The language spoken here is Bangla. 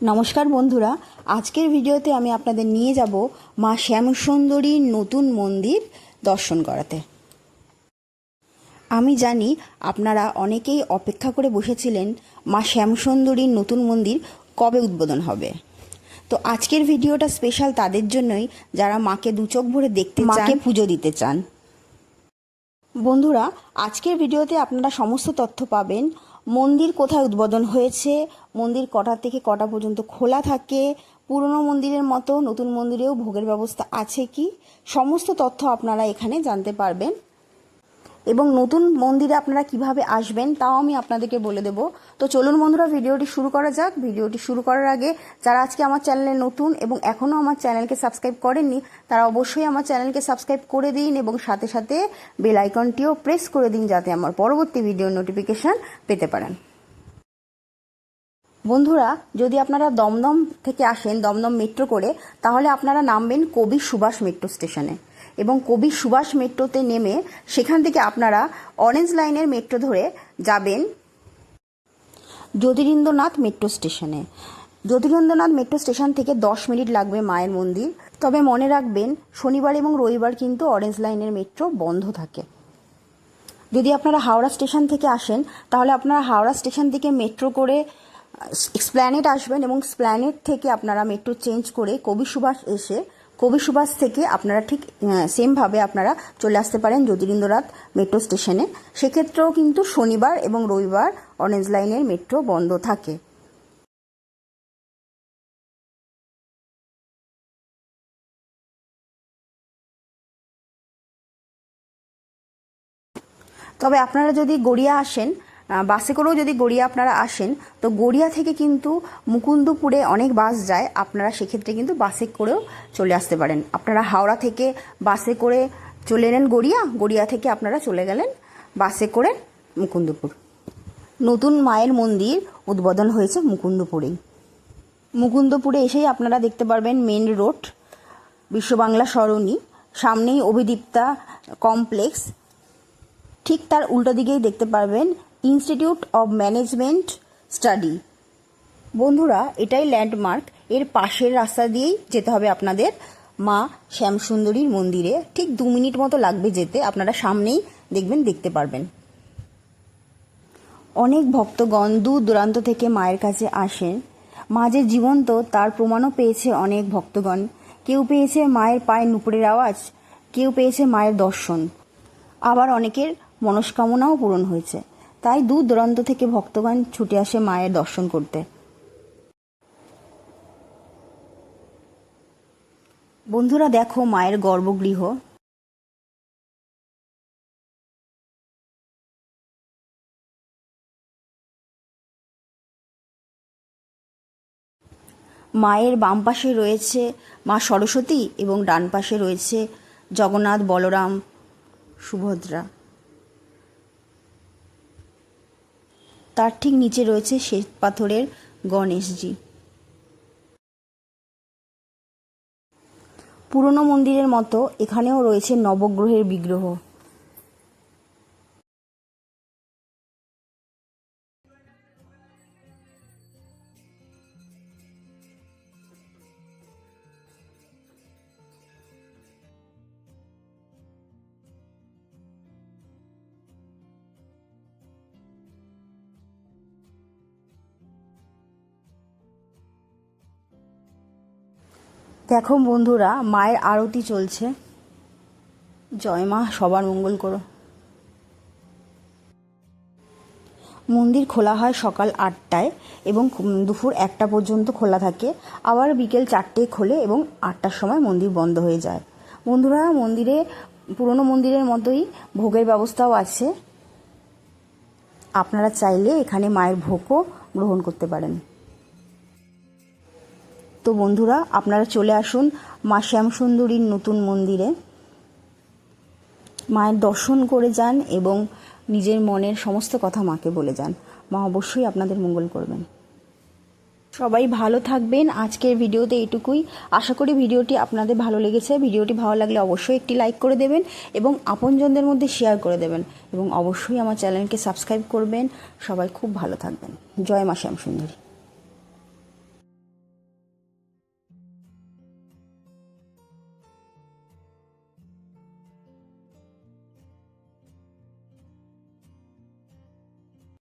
নমস্কার বন্ধুরা আজকের ভিডিওতে আমি আপনাদের নিয়ে যাব মা শ্যামসুন্দরীর নতুন মন্দির দর্শন করাতে। আমি জানি আপনারা অনেকেই অপেক্ষা করে বসেছিলেন মা শ্যামসুন্দরীর নতুন মন্দির কবে উদ্বোধন হবে। তো আজকের ভিডিওটা স্পেশাল তাদের জন্যই যারা মাকে দু চোখ ভরে দেখতে মাকে পুজো দিতে চান। বন্ধুরা আজকের ভিডিওতে আপনারা সমস্ত তথ্য পাবেন। মন্দির কোথায় উদ্বোধন হয়েছে মন্দির কটা থেকে কটা পর্যন্ত খোলা থাকে, পুরনো মন্দিরের মতো, নতুন মন্দিরেও ভোগের ব্যবস্থা আছে কি? সমস্ত তথ্য আপনারা এখানে জানতে পারবেন। এবং নতুন মন্দিরে আপনারা কীভাবে আসবেন, তাও আমি আপনাদেরকে বলে দেব। তো চলুন বন্ধুরা, ভিডিওটি শুরু করা যাক। ভিডিওটি শুরু করার আগে, যারা আজকে আমার চ্যানেলে নতুন এবং এখনও আমার চ্যানেলকে সাবস্ক্রাইব করেননি, তারা অবশ্যই আমার চ্যানেলকে সাবস্ক্রাইব করে দিন এবং সাথে সাথে বেল আইকনটিও প্রেস করে দিন, যাতে আমার পরবর্তী ভিডিও নোটিফিকেশান পেতে পারেন। বন্ধুরা, যদি আপনারা দমদম থেকে আসেন, দমদম মেট্রো করে, তাহলে আপনারা নামবেন কবি সুভাষ মেট্রো স্টেশনে। এবং কবি সুভাষ মেট্রোতে নেমে, সেখান থেকে আপনারা অরেঞ্জ লাইনের মেট্রো ধরে যাবেন জ্যোতিরিন্দ্রনাথ মেট্রো স্টেশনে। জ্যোতিরিন্দ্রনাথ মেট্রো স্টেশন থেকে দশ মিনিট লাগবে মায়ের মন্দির। তবে মনে রাখবেন, শনিবার এবং রবিবার কিন্তু অরেঞ্জ লাইনের মেট্রো বন্ধ থাকে। যদি আপনারা হাওড়া স্টেশন থেকে আসেন, তাহলে আপনারা হাওড়া স্টেশন থেকে মেট্রো করে স্প্ল্যানেট আসবেন এবং স্প্ল্যানেট থেকে আপনারা মেট্রো চেঞ্জ করে কবি সুভাষ এসে, কবি সুভাষ থেকে আপনারা ঠিক সেমভাবে আপনারা চলে আসতে পারেন জ্যোতিরিন্দ্রনাথ মেট্রো স্টেশনে সেক্ষেত্রেও কিন্তু শনিবার এবং রবিবার অরেঞ্জ লাইনের মেট্রো বন্ধ থাকে। তবে আপনারা যদি গড়িয়া আসেন বাসে করেও যদি গড়িয়া আপনারা আসেন, তো গড়িয়া থেকে কিন্তু মুকুন্দপুরে অনেক বাস যায়। আপনারা সেক্ষেত্রে কিন্তু বাসে করেও চলে আসতে পারেন। আপনারা হাওড়া থেকে বাসে করে চলে এলেন গড়িয়া গড়িয়া থেকে আপনারা চলে গেলেন বাসে করে মুকুন্দপুর। নতুন মায়ের মন্দির উদ্বোধন হয়েছে মুকুন্দপুরেই। মুকুন্দপুরে এসেই আপনারা দেখতে পারবেন মেন রোড বিশ্ববাংলা সরণি, সামনেই অভিদীপ্তা কমপ্লেক্স ঠিক তার উল্টো দিকেই দেখতে পারবেন ইনস্টিটিউট অব ম্যানেজমেন্ট স্টাডি বন্ধুরা, এটাই ল্যান্ডমার্ক এর পাশের রাস্তা দিয়েই যেতে হবে আপনাদের মা শ্যামসুন্দরীর মন্দিরে। ঠিক দু মিনিট মতো লাগবে যেতে। আপনারা সামনেই দেখবেন, দেখতে পারবেন। অনেক ভক্তগণ দূর দূরান্ত থেকে মায়ের কাছে আসেন। মা যে জীবন্ত, তার প্রমাণও পেয়েছে অনেক ভক্তগণ। কেউ পেয়েছে মায়ের পায়ে নুপুরের আওয়াজ, কেউ পেয়েছে মায়ের দর্শন। আবার অনেকের মনস্কামনাও পূরণ হয়েছে। তাই দূর দূরান্ত থেকে ভক্তগণ ছুটে আসে মায়ের দর্শন করতে। বন্ধুরা, দেখো মায়ের গর্ভগৃহ। মায়ের বাম পাশে রয়েছে মা সরস্বতী এবং ডান পাশে রয়েছে জগন্নাথ, বলরাম, সুভদ্রা। তার ঠিক নিচে রয়েছে শ্বেত পাথরের গণেশজি। পুরনো মন্দিরের মতো এখানেও রয়েছে নবগ্রহের বিগ্রহ। দেখো বন্ধুরা, মায়ের আরতি চলছে। জয় মা, সবার মঙ্গল করো। মন্দির খোলা হয় সকাল আটটায় এবং দুপুর একটা পর্যন্ত খোলা থাকে। আবার বিকেল চারটে খোলে এবং আটটার সময় মন্দির বন্ধ হয়ে যায়। বন্ধুরা, মন্দিরে, পুরনো মন্দিরের মতোই ভোগের ব্যবস্থাও আছে। আপনারা চাইলে এখানে মায়ের ভোগও গ্রহণ করতে পারেন। তো বন্ধুরা, আপনারা চলে আসুন মা শ্যামসুন্দরীর নতুন মন্দিরে। মায়ের দর্শন করে যান এবং নিজের মনের সমস্ত কথা মাকে বলে যান। মা অবশ্যই আপনাদের মঙ্গল করবেন। সবাই ভালো থাকবেন। আজকের ভিডিওতে এটুকুই। আশা করি ভিডিওটি আপনাদের ভালো লেগেছে। ভিডিওটি ভালো লাগলে অবশ্যই একটি লাইক করে দেবেন এবং আপনজনদের মধ্যে শেয়ার করে দেবেন এবং অবশ্যই আমার চ্যানেলকে সাবস্ক্রাইব করবেন। সবাই খুব ভালো থাকবেন। জয় মা শ্যামসুন্দরী।